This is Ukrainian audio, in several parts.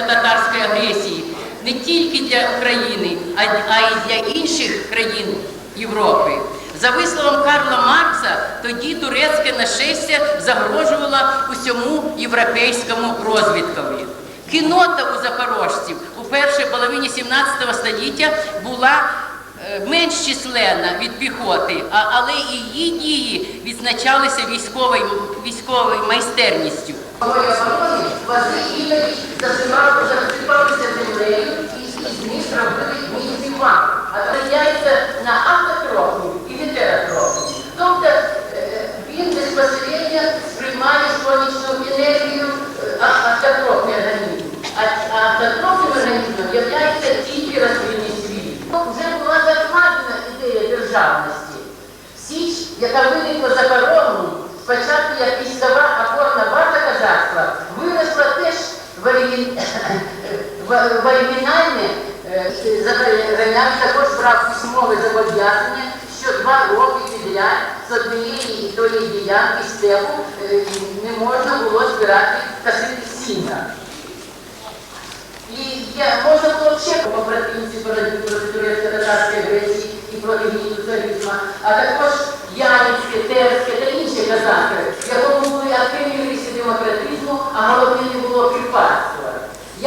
кримсько-татарської агресії не тільки для України, а, й для інших країн Європи. За висловом Карла Маркса, тоді турецьке нашестя загрожувало усьому європейському розвідкові. Кінота у запорожців у першій половині 17 століття була е, менш численна від піхоти, але і її дії відзначалися військовою, військовою майстерністю. Засипалися землею і з робили мінний. А трапляється на автотрофію і гетеротрофію. Тобто е, він безпосередньо сприймає сонячну енергію е, автотрофний організм. А автотрофним організмом є тільки рослинний світ. Вже була закладена ідея державності. Січ, яка виникла за порогом, спочатку як військова опорна база теж в оригін- в- в оригінальне, е, також брав письмове зобов'язання, що два роки підряд з однієї і тої ділянки степу е, не можна було збирати касити сіна. І я, можна було ще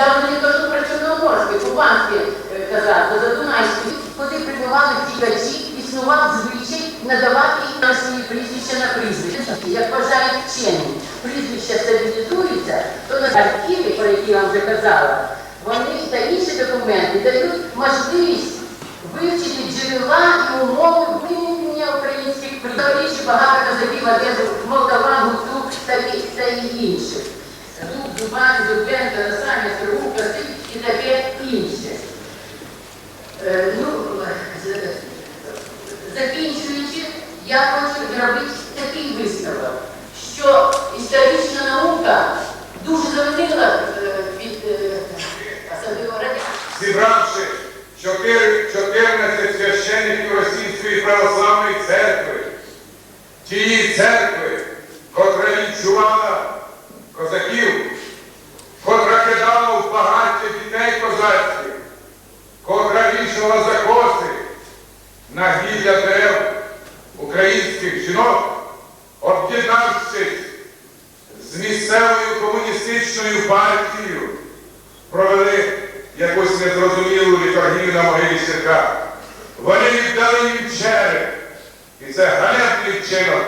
Я вже не кажу про Чорноморське, Кубанське е, казахство, Задунайське, куди прибували втікачі, існував звичай надавати їм на свої прізвища на прізвище. Як вважають вчені, прізвища стабілізуються, то на архіві, про які я вам вже казала, вони та інші документи дають можливість вивчити джерела і умови виникнення українських прізвищ, багато казаків одежу, Молдаван, і- та і інших. Дуб, Зубан, Зубен, Тарасаня, Сергу, Касик і таке інше. Закінчуючи, я хочу зробити такий висновок, що історична наука дуже завинила від зібравши 14 священників Російської православної церкви, тієї церкви, котра відчувала вішала за на гілля дерев українських жінок, об'єднавшись з місцевою комуністичною партією, провели якусь незрозумілу літургію на могилі Сірка. Вони віддали їм череп. І це ганебний вчинок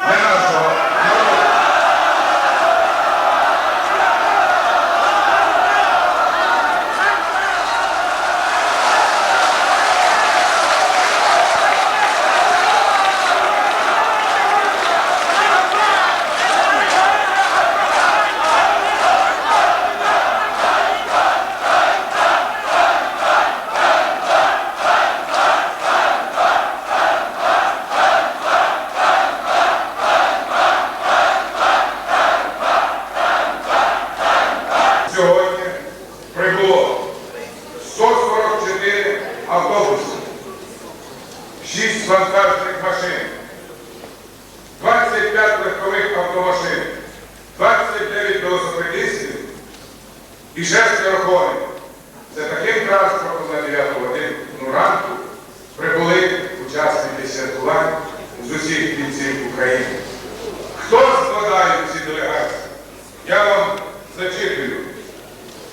не нашого автомашин, 29 велосипедистів і шестеро коней. Це таким транспортом на 9 годину ранку прибули учасники святкувань з усіх кінців України. Хто складає ці делегації? Я вам зачитую.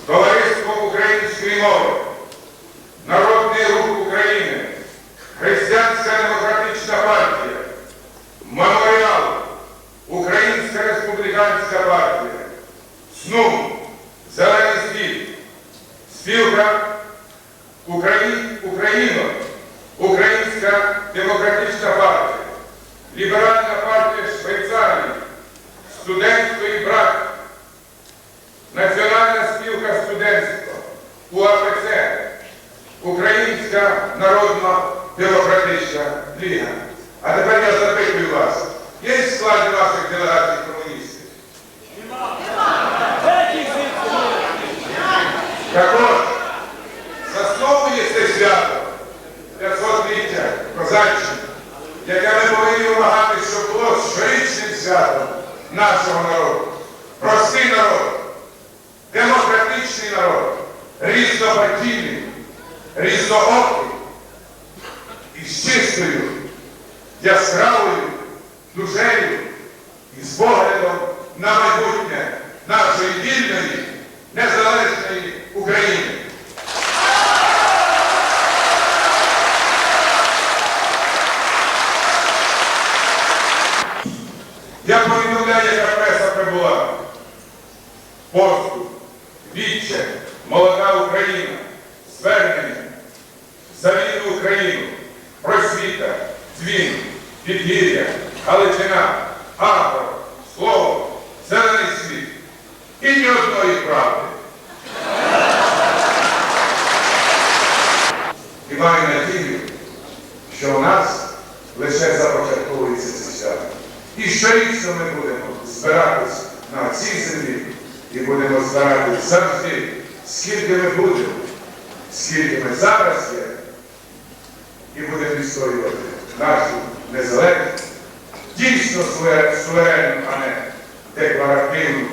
Товариство української мови, Народний рух України, Християнська демократична партія, Меморіал, Українська республіканська партія, СНУ, Зелений світ, Спілка Украї... Україно, Українська демократична партія, Ліберальна партія Швейцарії, Студентський брак, Національна спілка студентства, УАПЦ, Українська народна демократична ліга. А тепер я запитую вас, є в складі ваших делегацій святом нашого народу. Простий народ, демократичний народ, різнопартійний, різноокий і з чистою, яскравою душею і з поглядом на майбутнє нашої вільної, незалежної України. Підгір'я, Галичина, автор, слово, зелений світ і ні одної правди. І маю надію, що у нас лише започатковується це свято. І щорічно ми будемо збиратись на цій землі і будемо збиратись завжди, скільки ми будемо, скільки ми зараз є, і будемо відстоювати нашу незалежність, дійсно суверенну, а не декларативну